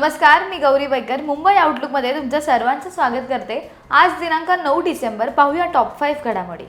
नमस्कार मी गौरी बैकर मुंबई आउटलुकमध्ये तुमचं सर्वांचं स्वागत करते. आज दिनांक नऊ डिसेंबर पाहूया टॉप फाईव्ह घडामोडी.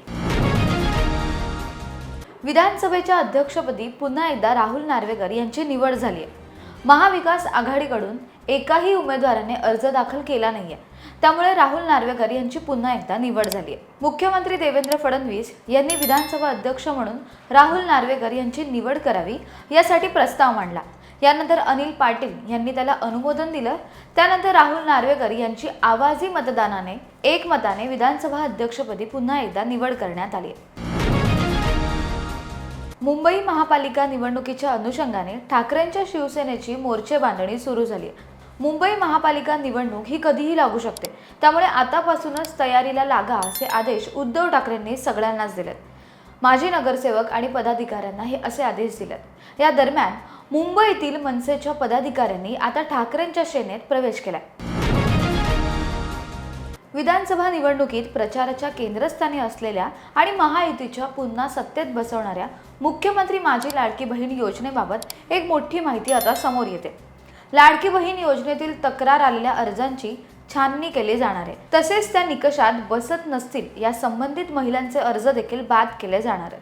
विधानसभेच्या अध्यक्षपदी पुन्हा एकदा राहुल नार्वेकर यांची निवड झाली आहे महाविकास आघाडीकडून एकाही उमेदवाराने अर्ज दाखल केला नाही आहे त्यामुळे राहुल नार्वेकर यांची पुन्हा एकदा निवड झाली आहे मुख्यमंत्री देवेंद्र फडणवीस यांनी विधानसभा अध्यक्ष म्हणून राहुल नार्वेकर यांची निवड करावी यासाठी प्रस्ताव मांडला. यानंतर अनिल पाटील यांनी त्याला अनुमोदन दिलं. त्यानंतर राहुल नार्वेकर यांची आवाजी मतदानाने एकमताने विधानसभा अध्यक्षपदी पुन्हा एकदा निवड करण्यात आली. मुंबई महापालिका निवडणुकीच्या अनुषंगाने ठाकरेंच्या शिवसेनेची मोर्चे बांधणी सुरू झाली. मुंबई महापालिका निवडणूक ही कधीही लागू शकते. त्यामुळे आतापासूनच तयारीला लागा असे आदेश उद्धव ठाकरेंनी सगळ्यांनाच दिलेत. माजी नगरसेवक आणि पदाधिकाऱ्यांना हे असे आदेश दिलेत. या दरम्यान मुंबईतील मनसेच्या पदाधिकाऱ्यांनी आता ठाकरेंच्या सेनेत प्रवेश केलाय. विधानसभा निवडणुकीत प्रचाराच्या केंद्रस्थानी असलेल्या आणि महायुतीच्या पुन्हा सत्तेत बसवणाऱ्या मुख्यमंत्री माझी लाडकी बहीण योजनेबाबत एक मोठी माहिती आता समोर येते. लाडकी बहीण योजनेतील तक्रार आलेल्या अर्जांची छाननी केली जाणार आहे. तसेच त्या निकषात बसत नसतील या संबंधित महिलांचे अर्ज देखील बाद केले जाणार आहेत.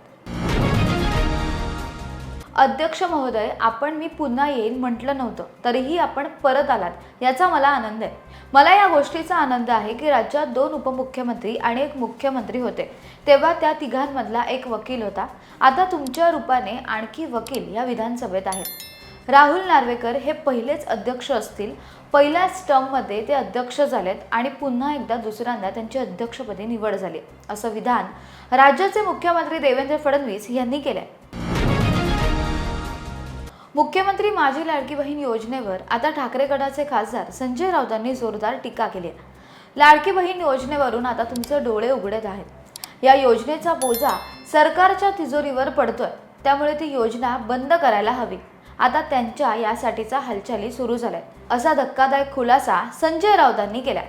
अध्यक्ष महोदय आपण मी पुन्हा येईन म्हटलं नव्हतं तरीही आपण परत आलात याचा मला आनंद आहे. मला या गोष्टीचा आनंद आहे की राज्यात दोन उपमुख्यमंत्री आणि एक मुख्यमंत्री होते. तेव्हा त्या तिघांमधला एक वकील होता. आता तुमच्या रूपाने आणखी वकील या विधानसभेत आहेत. राहुल नार्वेकर हे पहिलेच अध्यक्ष असतील. पहिल्याच टर्ममध्ये ते अध्यक्ष झालेत आणि पुन्हा एकदा दुसऱ्यांदा त्यांची अध्यक्षपदी निवड झाली. असं विधान राज्याचे मुख्यमंत्री देवेंद्र फडणवीस यांनी केलं आहे मुख्यमंत्री माझी लाडकी बहीण योजनेवर आता ठाकरे गटाचे खासदार संजय राऊतांनी जोरदार टीका केली आहे. लाडकी बहीण योजनेवरून आता तुमचे डोळे उघडत आहेत. या योजनेचा बोजा सरकारच्या तिजोरीवर पडतोय. त्यामुळे ती योजना बंद करायला हवी. आता त्यांच्या यासाठीचा हालचाली सुरू झाल्या असा धक्कादायक खुलासा संजय राऊतांनी केला